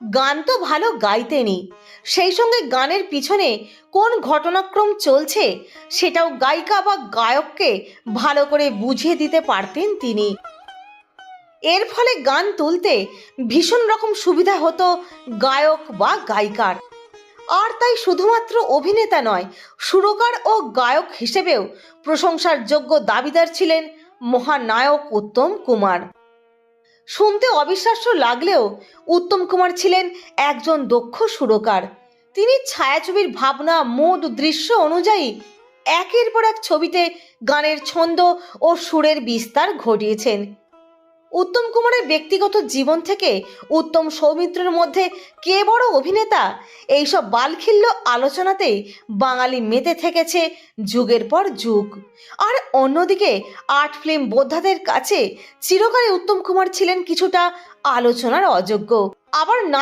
গান তো ভালো গাইতেনি সেই সঙ্গে গানের পিছনে কোন ঘটনাক্রম চলছে, সেটাও গায়িকা বা গায়ককে ভালো করে বুঝিয়ে দিতে পারতেন তিনি। এর ফলে গান তুলতে ভীষণ রকম সুবিধা হতো গায়ক বা গায়িকার। আর তাই শুধুমাত্র অভিনেতা নয়, সুরকার ও গায়ক হিসেবেও প্রশংসার যোগ্য দাবিদার ছিলেন মহানায়ক উত্তম কুমার। শুনতে অবিশ্বাস্য লাগলেও উত্তম কুমার ছিলেন একজন দক্ষ সুরকার। তিনি ছায়াছবির ভাবনা মোড দৃশ্য অনুযায়ী একের পর এক ছবিতে গানের ছন্দ ও সুরের বিস্তার ঘটিয়েছেন। উত্তম কুমারের ব্যক্তিগত জীবন থেকে উত্তম সৌমিত্রের মধ্যে কে বড় অভিনেতা? এইসব বালখিল্য আলোচনাতেই বাঙালি মেতে থেকেছে যুগের পর যুগ। আর অন্যদিকে আর্ট ফিল্ম বোদ্ধাদের কাছে চিরকালে উত্তম কুমার ছিলেন কিছুটা আলোচনার অযোগ্য। আবার না